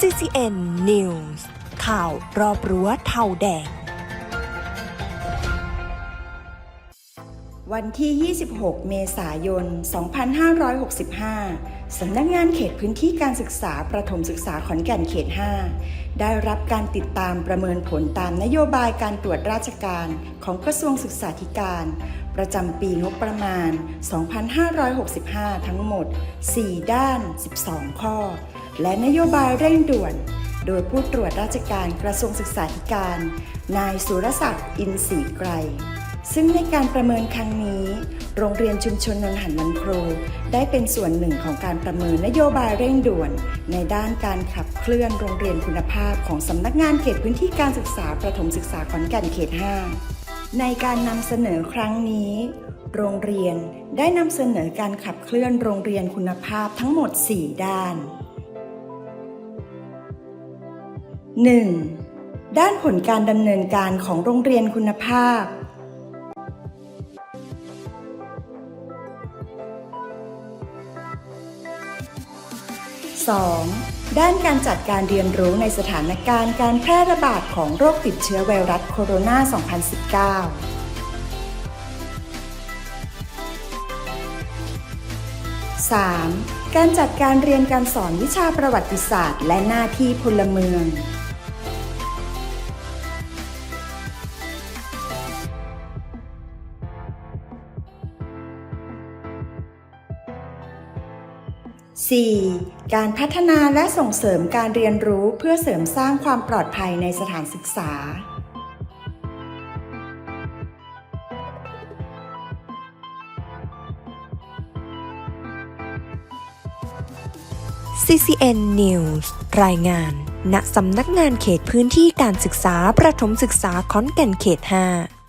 CCN News ข่าวรอบรั้วเทาแดง วันที่ 26 เมษายน 2565 สำนักงานเขตพื้นที่การศึกษาประถมศึกษาขอนแก่นเขต 5 ได้รับการติดตามประเมินผลตามนโยบายการตรวจราชการของกระทรวงศึกษาธิการ ประจำปีงบประมาณ 2565 ทั้งหมด 4 ด้าน 12 ข้อ และนโยบายเร่งด่วน โดยผู้ตรวจราชการกระทรวงศึกษาธิการ นายสุรศักดิ์อินทรีไกร ซึ่งในการประเมินครั้งนี้ โรงเรียนชุมชนนนหันมันครู ได้เป็นส่วนหนึ่งของการประเมินนโยบายเร่งด่วน ในด้านการขับเคลื่อนโรงเรียนคุณภาพของสำนักงานเขตพื้นที่การศึกษาประถมศึกษาขอนแก่นเขต 5 ในการนำเสนอครั้งนี้โรงเรียนได้นำเสนอการขับเคลื่อนโรงเรียนคุณภาพทั้งหมด 4 ด้าน 1. ด้านผลการดำเนินการของโรงเรียนคุณภาพ 2. ด้านการจัดการเรียนรู้ในสถานการณ์การแพร่ระบาดของโรคติดเชื้อไวรัสโคโรนา 2019 3. การจัดการเรียนการสอนวิชาประวัติศาสตร์ และหน้าที่พลเมือง 4. การพัฒนาและส่งเสริมการเรียนรู้เพื่อเสริมสร้างความปลอดภัยในสถานศึกษา CCN News รายงาน ณ สำนักงานเขตพื้นที่การศึกษาประถมศึกษาขอนแก่นเขต 5